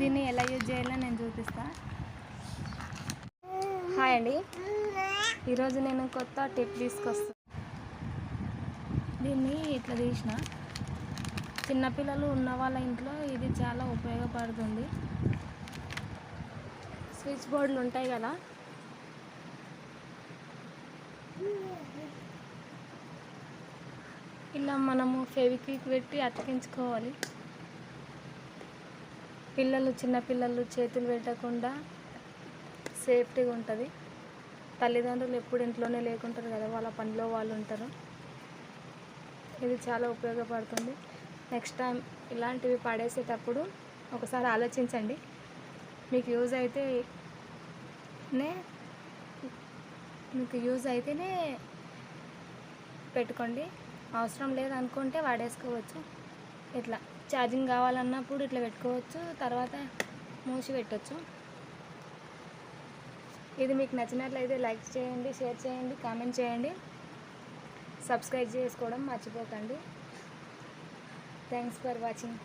దీన్ని ఎలా యూజ్ చేయాలో నేను చూపిస్తా. హాయ్ అండి. ఈరోజు నేను కొత్త టిప్ తీసుకొస్తా. దీన్ని ఇట్లా తీసిన. చిన్నపిల్లలు ఉన్న వాళ్ళ ఇంట్లో ఇది చాలా ఉపయోగపడుతుంది. స్విచ్ బోర్డులు ఉంటాయి కదా. ఇలా మనము ఫెవిక్విక్ పెట్టి అతికించుకోవాలి. పిల్లలు చిన్నపిల్లలు చేతులు పెట్టకుండా సేఫ్టీగా ఉంటుంది. తల్లిదండ్రులు ఎప్పుడు ఇంట్లోనే లేకుంటారు కదా వాళ్ళ పనిలో వాళ్ళు ఉంటారు. ఇది చాలా ఉపయోగపడుతుంది. నెక్స్ట్ టైం ఇలాంటివి పడేసేటప్పుడు ఒకసారి ఆలోచించండి. మీకు యూజ్ అయితే నే మీకు యూజ్ అయితేనే పెట్టుకోండి. అవసరం లేదనుకుంటే వాడేసుకోవచ్చు. ఇట్లా ఛార్జింగ్ కావాలన్నప్పుడు ఇట్లా పెట్టుకోవచ్చు తర్వాత మూసి పెట్టచ్చు. ఇది మీకు నచ్చినట్లయితే లైక్ చేయండి షేర్ చేయండి కామెంట్ చేయండి. సబ్స్క్రైబ్ చేసుకోవడం మర్చిపోకండి. Thanks for watching.